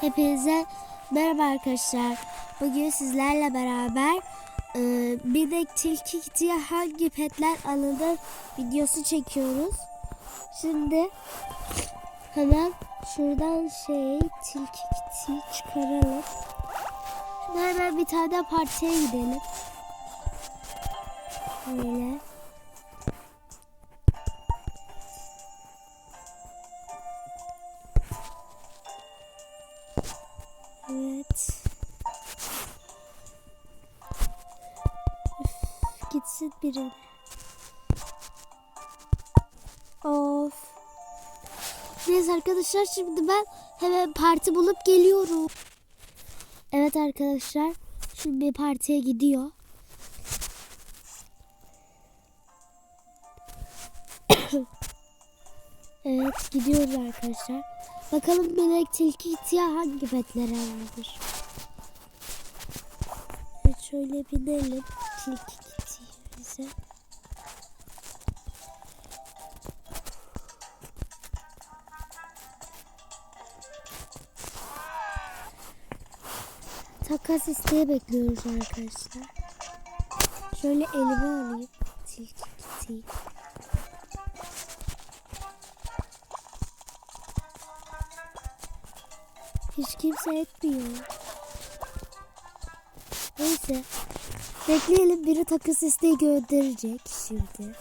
Hepinize merhaba arkadaşlar. Bugün sizlerle beraber e, bir de tilki kitiye hangi petler alınır videosu çekiyoruz. Şimdi hemen şuradan şey tilki çıkaralım. Şimdi hemen bir tane partiye gidelim. Böyle. Evet. Üf, gitsin biri. Of. Neyse arkadaşlar şimdi ben hemen parti bulup geliyorum. Evet arkadaşlar. Şimdi bir partiye gidiyor. evet gidiyoruz arkadaşlar. Bakalım melek tilki itiye hangi petlere vardır? Evet şöyle binelim tilki bize. Takas isteği bekliyoruz arkadaşlar. Şöyle elime alayım tilki kitiyi. Hiç kimse etmiyor. Neyse. Bekleyelim biri takas isteği gönderecek şimdi.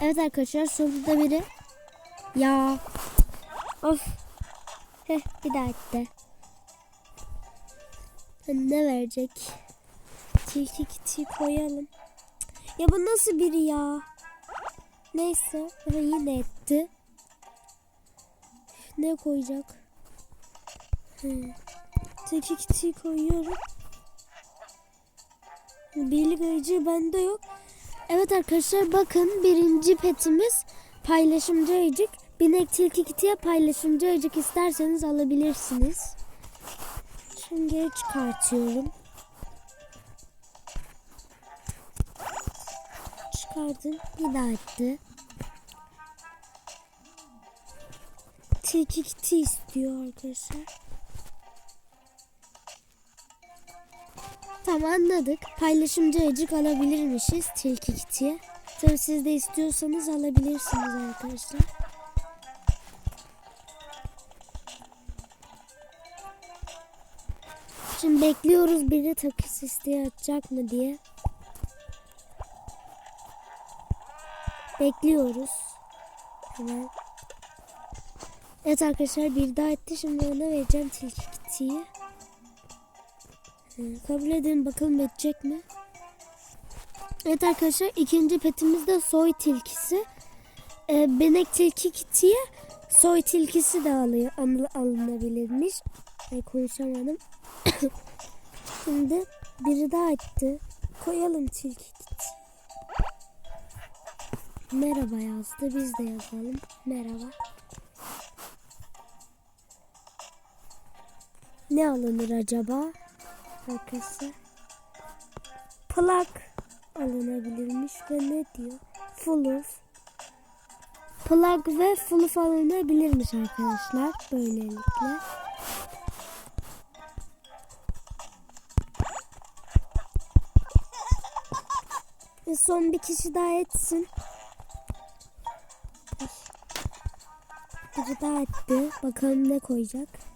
Evet arkadaşlar sonunda biri. Ya. Of. Heh bir daha etti. Ne verecek? Tilki kiti koyalım. Ya bu nasıl biri ya? Neyse yine etti. Ne koyacak? Hmm. Tilki kiti koyuyorum. Birlik ayıcı bende yok. Evet arkadaşlar bakın birinci petimiz paylaşımcı ayıcık. Binek tilki kitiye paylaşımcı ayıcık isterseniz alabilirsiniz. Şimdi çıkartıyorum. Çıkardım. Bir daha etti. Tilki kiti istiyor arkadaşlar. Tamam anladık. Paylaşımcı ayıcık alabilirmişiz tilki kitiye. Tabii siz de istiyorsanız alabilirsiniz arkadaşlar. Şimdi bekliyoruz biri takış isteği atacak mı diye. Bekliyoruz. Hemen. Evet arkadaşlar bir daha etti. Şimdi ona vereceğim tilki kitiyi. Ee, kabul edin bakalım edecek mi? Evet arkadaşlar ikinci petimiz de soy tilkisi. Ee, benek tilki kitiye soy tilkisi de alıyor, alın- alınabilirmiş. Ay, konuşamadım. Şimdi biri daha etti. Koyalım tilki kiti. Merhaba yazdı. Biz de yazalım. Merhaba. Ne alınır acaba? Arkadaşlar. Plak alınabilirmiş ve ne diyor? Fuluf. Plak ve fuluf alınabilirmiş arkadaşlar. Böylelikle. Ve son bir kişi daha etsin. Biri daha etti. Bakalım ne koyacak.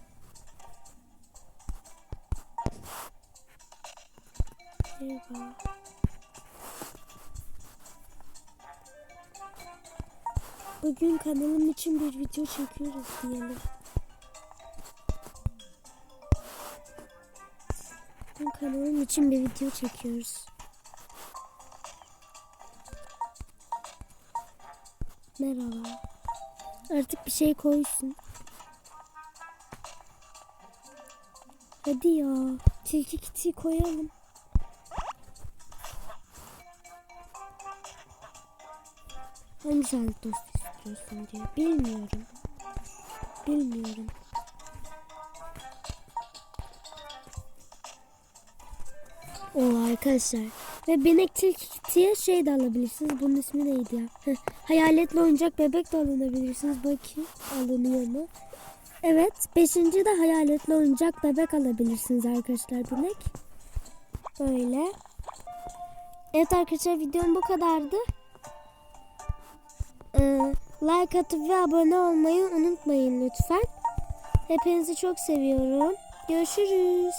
Bugün kanalım için bir video çekiyoruz diyelim. Bugün kanalım için bir video çekiyoruz. Merhaba. Artık bir şey koysun. Hadi ya. Tilki kiti koyalım. Hangi sağlık dostu istiyorsun diye. Bilmiyorum. Bilmiyorum. O arkadaşlar Ve binek tilkiye şey de alabilirsiniz. Bunun ismi neydi ya? Heh, hayaletli oyuncak bebek de alınabilirsiniz. Bakayım alınıyor mu? Evet. Beşinci de hayaletli oyuncak bebek alabilirsiniz arkadaşlar binek. Böyle. Evet arkadaşlar videom bu kadardı. Ee, like atıp ve abone olmayı unutmayın lütfen. Hepinizi çok seviyorum. Görüşürüz.